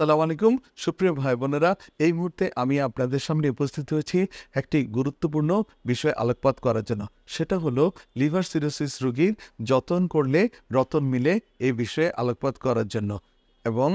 আসসালামু আলাইকুম। সুপ্রিয় ভাই বোনেরা এই মুহূর্তে আমি আপনাদের সামনে উপস্থিত হয়েছি একটি গুরুত্বপূর্ণ বিষয় আলোকপাত করার জন্য। সেটা হলো লিভার সিরোসিস রোগীর যতন করলে রতন মিলে এই বিষয়ে আলোকপাত করার জন্য। এবং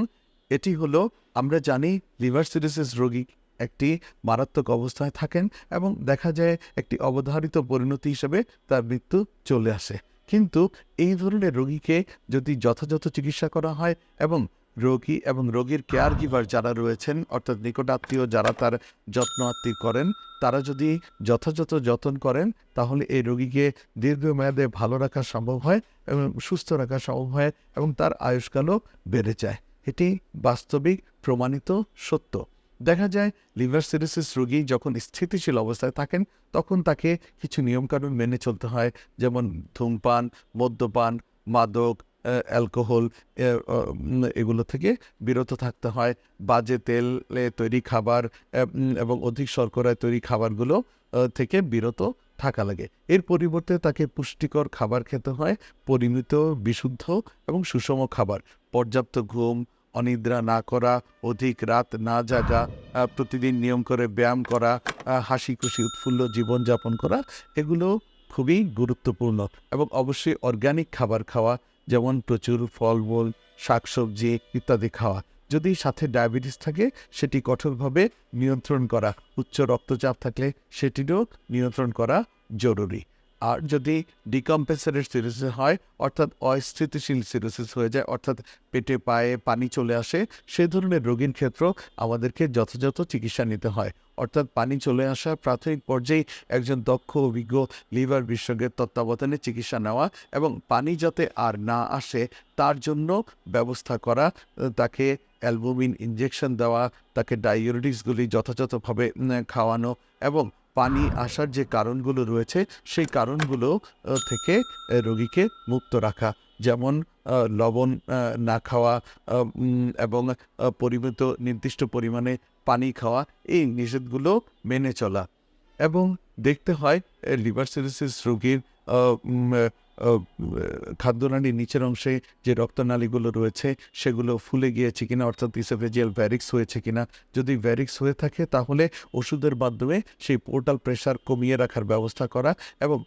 এটি হলো, আমরা জানি লিভার সিরোসিস রোগী একটি মারাত্মক অবস্থায় থাকেন এবং দেখা যায় একটি অবধারিত পরিণতি হিসেবে তার মৃত্যু চলে আসে। কিন্তু এই ধরনের রোগীকে যদি যথাযথ চিকিৎসা করা হয় এবং রোগী এবং রোগীর কেয়ার গিভার যারা রয়েছেন, অর্থাৎ নিকটাত্মীয় যারা তার যত্ন আত্মী করেন, তারা যদি যথাযথ যত্ন করেন, তাহলে এই রোগীকে দীর্ঘমেয়াদে ভালো রাখা সম্ভব হয় এবং সুস্থ রাখা সম্ভব হয় এবং তার আয়ুষ্কালও বেড়ে যায়। এটি বাস্তবিক, প্রমাণিত সত্য। দেখা যায়, লিভার সিরোসিস রোগী যখন স্থিতিশীল অবস্থায় থাকেন, তখন তাকে কিছু নিয়মকানুন মেনে চলতে হয়, যেমন ধূমপান, মদ্যপান, মাদক অ্যালকোহল এগুলো থেকে বিরত থাকতে হয়। বাজে তেলে তৈরি খাবার এবং অধিক শর্করায় তৈরি খাবারগুলো থেকে বিরত থাকা লাগে। এর পরিবর্তে তাকে পুষ্টিকর খাবার খেতে হয়, পরিমিত, বিশুদ্ধ এবং সুষম খাবার। পর্যাপ্ত ঘুম, অনিদ্রা না করা, অধিক রাত না জাগা প্রতিদিন নিয়ম করে ব্যায়াম করা হাসি খুশি, উৎফুল্ল জীবনযাপন করা, এগুলো খুবই গুরুত্বপূর্ণ এবং অবশ্যই অর্গানিক খাবার খাওয়া যেমন প্রচুর ফলমূল, শাকসবজি ইত্যাদি খাওয়া। যদি সাথে ডায়াবেটিস থাকে, সেটি কঠোরভাবে নিয়ন্ত্রণ করা। উচ্চ রক্তচাপ থাকলে সেটিরও নিয়ন্ত্রণ করা জরুরি। আর যদি ডিকম্পেসারের সিরোসিস হয়, অর্থাৎ অস্থিতিশীল সিরোসিস হয়ে যায়, অর্থাৎ পেটে পায়ে পানি চলে আসে, সে ধরনের রোগীর ক্ষেত্রেও আমাদেরকে যথাযথ চিকিৎসা নিতে হয়। অর্থাৎ পানি চলে আসা প্রাথমিক পর্যায়ে একজন দক্ষ, অভিজ্ঞ লিভার বিশেষজ্ঞের তত্ত্বাবধানে চিকিৎসা নেওয়া এবং পানি যাতে আর না আসে, তার জন্য ব্যবস্থা করা, তাকে অ্যালবুমিন ইঞ্জেকশন দেওয়া, তাকে ডায়োরিটিসগুলি যথাযথভাবে খাওয়ানো এবং পানি আসার যে কারণগুলো রয়েছে, সেই কারণগুলো থেকে রোগীকে মুক্ত রাখা। যেমন লবণ না খাওয়া এবং পরিমিত, নির্দিষ্ট পরিমাণে পানি খাওয়া, এই নিষেধগুলো মেনে চলা। এবং দেখতে হয় লিভার সিরোসিস রোগীর খাদ্যনালীর নিচের অংশে যে রক্তনালীগুলো রয়েছে, সেগুলো ফুলে গিয়েছে কিনা, অর্থাৎ ইসোফেজিয়াল ভ্যারিক্স হয়েছে কিনা, যদি ভ্যারিক্স হয়ে থাকে তাহলে ওষুধের মাধ্যমে সেই পোর্টাল প্রেশার কমিয়ে রাখার ব্যবস্থা করা এবং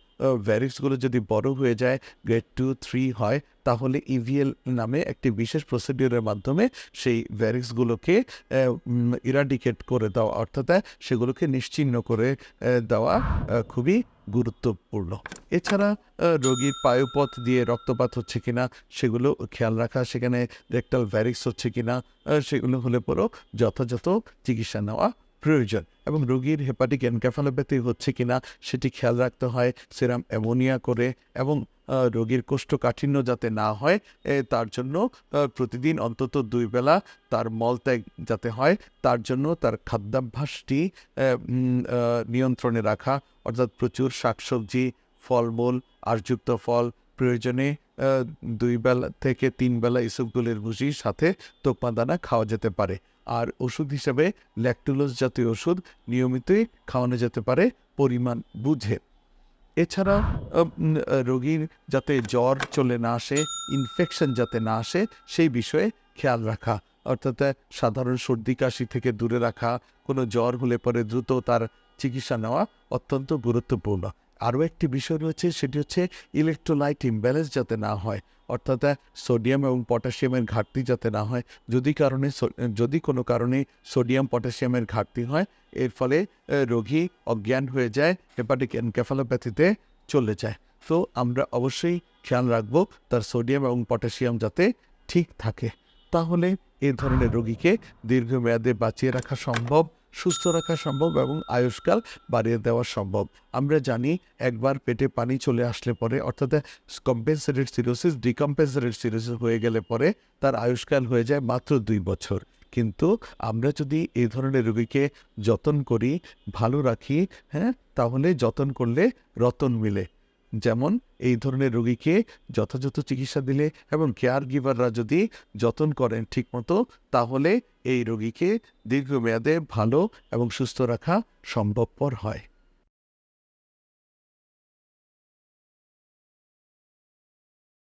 ভ্যারিক্সগুলো যদি বড় হয়ে যায় গ্রেড টু থ্রি হয়, তাহলে ইভিএল নামে একটি বিশেষ প্রসিডিউরের মাধ্যমে সেই ভ্যারিক্সগুলোকে ইরাডিকেট করে দেওয়া, অর্থাৎ সেগুলোকে নিশ্চিহ্ন করে দেওয়া খুবই গুরুত্বপূর্ণ। এছাড়া রোগীর পায়ুপথ দিয়ে রক্তপাত হচ্ছে কিনা, সেগুলো খেয়াল রাখা, সেখানে রেক্টাল ভ্যারিক্স হচ্ছে কিনা সেগুলো হলে পরেও যথাযথ চিকিৎসা নেওয়া প্রয়োজন এবং রোগীর হেপাটিক এনক্যাফালোপ্যাথি হচ্ছে কিনা সেটি খেয়াল রাখতে হয়, সেরাম অ্যামোনিয়া করে এবং রোগীর কোষ্ঠকাঠিন্য যাতে না হয় তার জন্য প্রতিদিন অন্তত দুই বেলা তার মলত্যাগ যাতে হয়, তার জন্য তার খাদ্যাভ্যাসটি নিয়ন্ত্রণে রাখা, অর্থাৎ প্রচুর শাকসবজি, ফলমূল, আরযুক্ত ফল প্রয়োজনে দুই বেলা থেকে তিন বেলা ইসবগুলির ভুষির সাথে তোকমা দানা খাওয়া যেতে পারে। আর ওষুধ হিসাবে ল্যাকটুলোজ জাতীয় ওষুধ নিয়মিতই খাওয়ানো যেতে পারে পরিমাণ বুঝে। এছাড়া রোগীর যাতে জ্বর চলে না আসে ইনফেকশন যাতে না আসে, সেই বিষয়ে খেয়াল রাখা। অর্থাৎ সাধারণ সর্দি কাশি থেকে দূরে রাখা, কোনো জ্বর হলে পরে দ্রুত তার চিকিৎসা নেওয়া অত্যন্ত গুরুত্বপূর্ণ। আরও একটি বিষয় রয়েছে, সেটি হচ্ছে ইলেকট্রোলাইট ইমব্যালেন্স যাতে না হয়। অর্থাৎ সোডিয়াম এবং পটাশিয়ামের ঘাটতি যাতে না হয়, যদি কারণে যদি কোনো কারণে সোডিয়াম, পটাশিয়ামের ঘাটতি হয়, এর ফলে রোগী অজ্ঞান হয়ে যায়, হেপাটিক এনকেফালোপ্যাথিতে চলে যায়। তো আমরা অবশ্যই খেয়াল রাখব তার সোডিয়াম এবং পটাশিয়াম যাতে ঠিক থাকে। তাহলে এ ধরনের রোগীকে দীর্ঘমেয়াদে বাঁচিয়ে রাখা সম্ভব, সুস্থ রাখা সম্ভব এবং আয়ুষ্কাল বাড়িয়ে দেওয়া সম্ভব। আমরা জানি একবার পেটে পানি চলে আসলে পরে, অর্থাৎ কম্পেনসেটেড সিরোসিস ডিকম্পেনসেটেড সিরোসিস হয়ে গেলে পরে তার আয়ুষ্কাল হয়ে যায় মাত্র দুই বছর। কিন্তু আমরা যদি এই ধরনের রোগীকে যতন করি, ভালো রাখি হ্যাঁ তাহলে যতন করলে রতন মিলে। যেমন এই ধরনের রোগীকে যথাযথ চিকিৎসা দিলে এবং কেয়ার গিভাররা যদি যতন করেন ঠিকমতো, তাহলে এই রোগীকে দীর্ঘমেয়াদে ভালো এবং সুস্থ রাখা সম্ভবপর হয়।